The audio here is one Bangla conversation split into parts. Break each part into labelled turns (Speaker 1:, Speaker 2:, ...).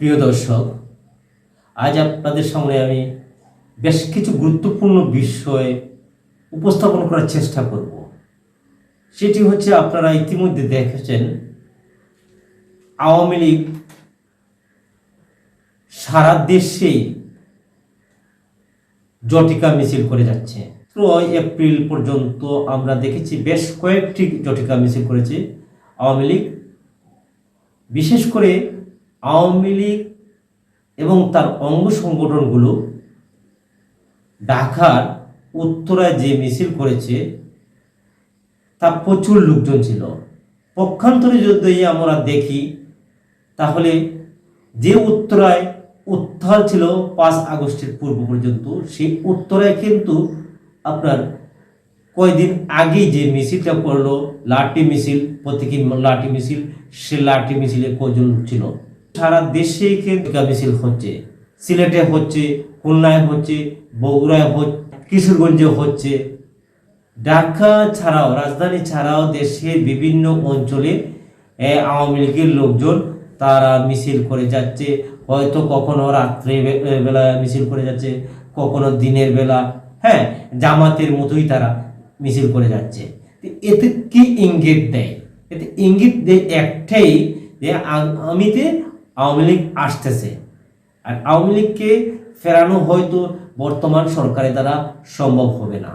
Speaker 1: প্রিয় দর্শক, আজ আপনাদের সামনে আমি বেশ কিছু গুরুত্বপূর্ণ বিষয় উপস্থাপন করার চেষ্টা করব। সেটি হচ্ছে আপনারা ইতিমধ্যে দেখেছেন, আওয়ামী লীগ সারা দেশেই জটিকা মিছিল করে যাচ্ছে। ষোলোই এপ্রিল পর্যন্ত আমরা দেখেছি বেশ কয়েকটি জটিকা মিছিল করেছে আওয়ামী লীগ। বিশেষ করে আওয়ামী লীগ এবং তার অঙ্গ সংগঠনগুলো ঢাকার উত্তরায় যে মিছিল করেছে, তা প্রচুর লোকজন ছিল। পক্ষান্তরে যদি আমরা দেখি, তাহলে যে উত্তরায় উত্থাল ছিল পাঁচ আগস্টের পূর্ব পর্যন্ত, সেই উত্তরায় কিন্তু আপনার কয়দিন আগে যে মিছিলটা করল, লাঠি মিছিল, প্রতীকী লাঠি মিছিল, সে লাঠি মিছিলে কজন ছিল? সারা দেশে মিছিল হচ্ছে। সিলেটে হচ্ছে, খুলনায় হচ্ছে, বগুড়ায় হচ্ছে, কিশোরগঞ্জে হচ্ছে। ঢাকা ছাড়াও, রাজধানী ছাড়াও দেশের বিভিন্ন অঞ্চলে আওয়ামী লীগের লোকজন তারা মিছিল করে যাচ্ছে। হয়তো কখনো রাত্রে বেলা মিছিল করে যাচ্ছে, কখনো দিনের বেলা হ্যাঁ জামাতের মতোই তারা মিছিল করে যাচ্ছে। এতে কি ইঙ্গিত দেয়? এতে ইঙ্গিত দেয় একটাই যে আমিতে আওয়ামী লীগ আসতেছে। আর আওয়ামী লীগকে ফেরানো হয়তো বর্তমান সরকারের দ্বারা সম্ভব হবে না।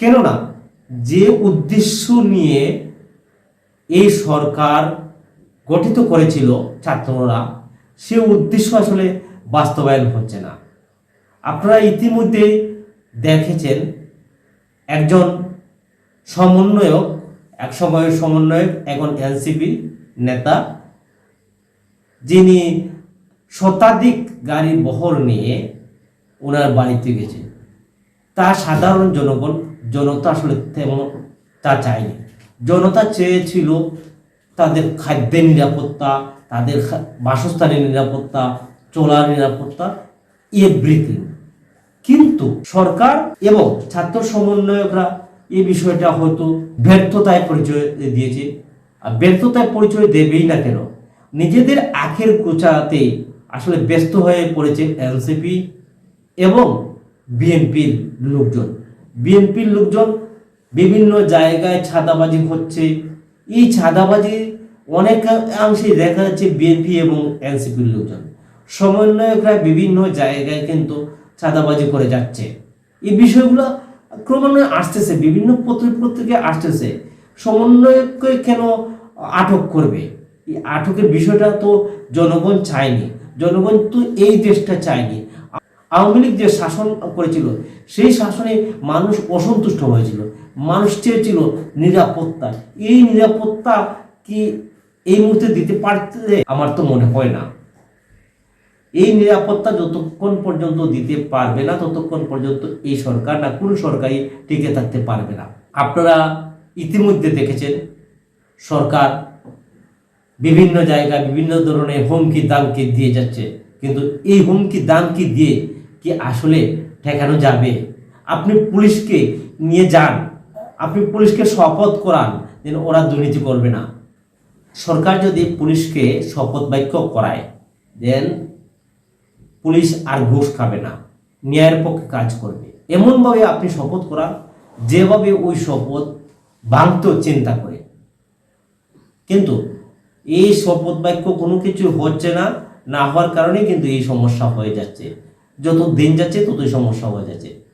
Speaker 1: কেননা, যে উদ্দেশ্য নিয়ে এই সরকার গঠিত করেছিল ছাত্ররা, সে উদ্দেশ্য আসলে বাস্তবায়ন হচ্ছে না। আপনারা ইতিমধ্যে দেখেছেন, একজন সমন্বয়ক, এক সময়ের সমন্বয়ক এখন এনসিপি নেতা যিনি শতাধিক গাড়ির বহর নিয়ে ওনার বাড়িতে গেছে। তা সাধারণ জনগণ, জনতা আসলে তেমন তা চায়নি। জনতা চেয়েছিল তাদের খাদ্যের নিরাপত্তা, তাদের বাসস্থানের নিরাপত্তা, চলার নিরাপত্তা এভরিথিং কিন্তু সরকার এবং ছাত্র সমন্বয়করা এই বিষয়টা হয়তো ব্যর্থতায় পরিচয় দিয়েছে। আর ব্যর্থতায় পরিচয় দেবেই না কেন? নিজেদের আখের কোচাতে আসলে ব্যস্ত হয়ে পড়েছে এনসিপি এবং বিএনপির লোকজন। বিএনপির লোকজন বিভিন্ন জায়গায় ছাদাবাজি হচ্ছে। এই ছাদাবাজি অনেক অনেকাংশেই দেখা যাচ্ছে বিএনপি এবং এনসিপির লোকজন। সমন্বয়করা বিভিন্ন জায়গায় কিন্তু ছাদাবাজি করে যাচ্ছে। এই বিষয়গুলো ক্রমান্বয়ে আসতেছে, বিভিন্ন পত্র পত্রিকায় আসতেছে। সমন্বয়ককে কেন আটক করবে? আটকের বিষয়টা তো জনগণ চায়নি। জনগণ তো এই দেশটা চায়নি। আওয়ামী লীগ যে শাসন করেছিল, সেই শাসনে মানুষ অসন্তুষ্ট হয়েছিল। মানুষ চেয়েছিল নিরাপত্তা। এই নিরাপত্তা কি এই মুহূর্তে দিতে পারতে আমার তো মনে হয় না। এই নিরাপত্তা যতক্ষণ পর্যন্ত দিতে পারবে না, ততক্ষণ পর্যন্ত এই সরকার না কোনো সরকারই টিকে থাকতে পারবে না। আপনারা ইতিমধ্যে দেখেছেন, সরকার বিভিন্ন জায়গায় বিভিন্ন ধরনের হুমকি দামকি দিয়ে যাচ্ছে। কিন্তু এই হুমকি দামকি দিয়ে কি আসলে ঠেকানো যাবে? আপনি পুলিশকে নিয়ে যান। আপনি পুলিশকে শপথ করান, যেন ওরা দুর্নীতি করবে না। সরকার যদি পুলিশকে শপথ বাক্য করায়, দেন পুলিশ আর ঘুষ খাবে না। ন্যায়ের পক্ষে কাজ করবে। এমনভাবে আপনি শপথ করান, যেভাবে ওই শপথ ভাঙতে চিন্তা করে। কিন্তু এই শপথ বাক্য কোনো কিছু হচ্ছে না না হওয়ার কারণে কিন্তু এই সমস্যা হয়ে যাচ্ছে। যত দিন যাচ্ছে, ততই সমস্যা হয়ে যাচ্ছে।